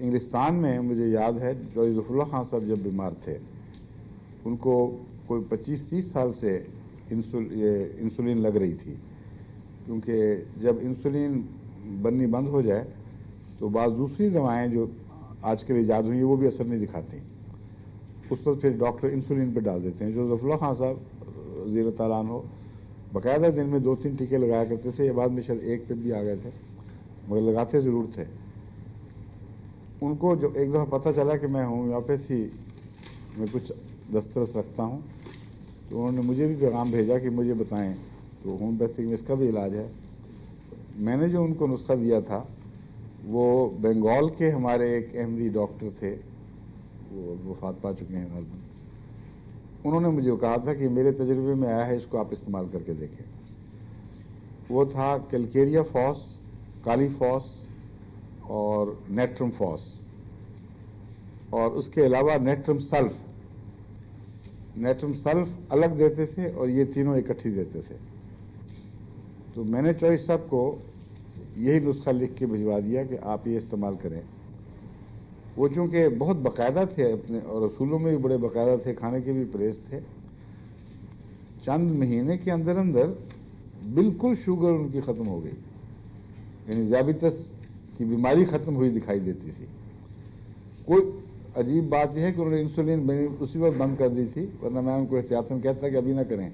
इंग्लिस्तान में मुझे याद है जफरुल्ला खान साहब जब बीमार थे, उनको कोई 25-30 साल से इंसुल, ये इंसुलिन लग रही थी। क्योंकि जब इंसुलिन बननी बंद हो जाए तो बाद दूसरी दवाएँ जो आजकल ईजाद हुई हैं, वो भी असर नहीं दिखाती। उस वक्त फिर डॉक्टर इंसुलिन पे डाल देते हैं। जो जफरुल्ला खान साहब जीर तालान हो, बाकायदा दिन में दो तीन टीके लगाया करते थे, ये बाद में शायद एक पे भी आ गए थे, मगर लगाते ज़रूर थे। उनको जो एक दफ़ा पता चला कि मैं होम्योपैथी में कुछ दस्तरस रखता हूँ तो उन्होंने मुझे भी पैगाम भेजा कि मुझे बताएँ। तो होम्योपैथी में इसका भी इलाज है। मैंने जो उनको नुस्खा दिया था, वो बंगाल के हमारे एक अहमदी डॉक्टर थे, वो वफात पा चुके हैं हस्बैंड उन्होंने मुझे कहा था कि मेरे तजुर्बे में आया है, इसको आप इस्तेमाल करके देखें। वो था कैलकेरिया फॉस, काली फॉस और नेट्रम फॉस। और उसके अलावा नेट्रम सल्फ। नेट्रम सल्फ अलग देते थे और ये तीनों इकट्ठी देते थे। तो मैंने चॉइस साहब को यही नुस्खा लिख के भिजवा दिया कि आप ये इस्तेमाल करें। वो चूँकि बहुत बाकायदा थे अपने और रसूलों में भी बड़े बाकायदा थे, खाने के भी परहेज थे। चंद महीने के अंदर अंदर बिल्कुल शुगर उनकी ख़त्म हो गई। यानी ज़्याबितस की बीमारी ख़त्म हुई दिखाई देती थी। कोई अजीब बात यह है कि उन्होंने इंसुलिन मैंने उसी वक्त बंद कर दी थी, वरना मैं उनको एहतियातन कहता कि अभी ना करें।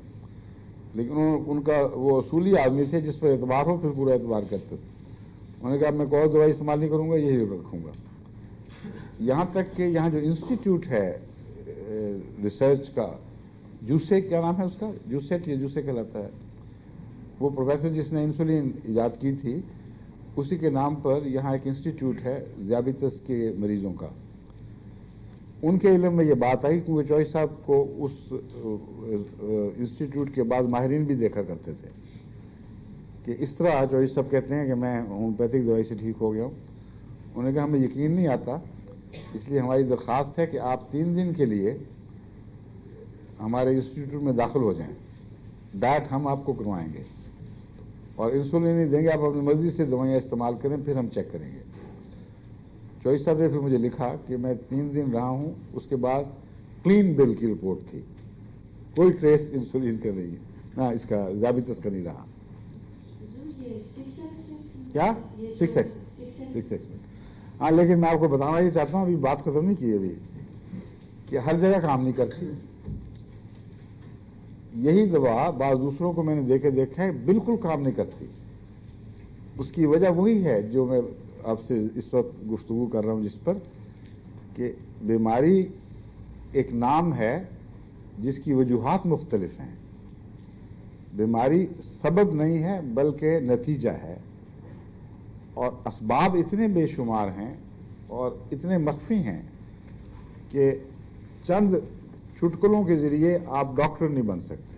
लेकिन उनका वो असूली आदमी थे जिस पर एतबार हो, फिर पूरा एतबार करते थे। उन्होंने कहा मैं कोई दवाई इस्तेमाल नहीं करूँगा, यही रखूँगा। यहाँ तक कि यहाँ जो इंस्टीट्यूट है रिसर्च का, जूसे, क्या नाम है उसका? जूसेट या जूसे कहलाता है। वो प्रोफेसर जिसने इंसुलिन ईजाद की थी उसी के नाम पर यहाँ एक इंस्टीट्यूट है ज़्याबितस के मरीज़ों का। उनके इलम में ये बात आई क्योंकि चौधरी साहब को उस इंस्टीट्यूट के बाद माहरीन भी देखा करते थे। कि इस तरह चौधरी साहब कहते हैं कि मैं होम्योपैथिक दवाई से ठीक हो गया हूँ। उन्होंने कहा, हमें यकीन नहीं आता। इसलिए हमारी दरख्वास्त है कि आप तीन दिन के लिए हमारे इंस्टीट्यूट में दाखिल हो जाएँ। डाइट हम आपको करवाएँगे। और इंसुलिन नहीं देंगे, आप अपनी मर्ज़ी से दवाइयाँ इस्तेमाल करें, फिर हम चेक करेंगे। चौधरी साहब ने फिर मुझे लिखा कि मैं तीन दिन रहा हूँ, उसके बाद क्लीन बिल की रिपोर्ट थी। कोई ट्रेस इंसुलिन का नहीं है ना इसका जाबितस का नहीं रहा। क्या? सिक्स एक्स सिक्स एक्स में। हाँ लेकिन मैं आपको बताना ये चाहता हूँ, अभी बात खत्म नहीं की अभी, कि हर जगह काम नहीं करती। यही दवा बाद दूसरों को मैंने देखे देखा है, बिल्कुल काम नहीं करती। उसकी वजह वही है जो मैं आपसे इस वक्त गुफ्तु कर रहा हूँ, जिस पर कि बीमारी एक नाम है जिसकी वजूहत मुख्तलफ हैं। बीमारी सबब नहीं है, बल्कि नतीजा है। और इसबाब इतने बेशुमार हैं और इतने मख्फी हैं कि चंद चुटकुलों के ज़रिए आप डॉक्टर नहीं बन सकते।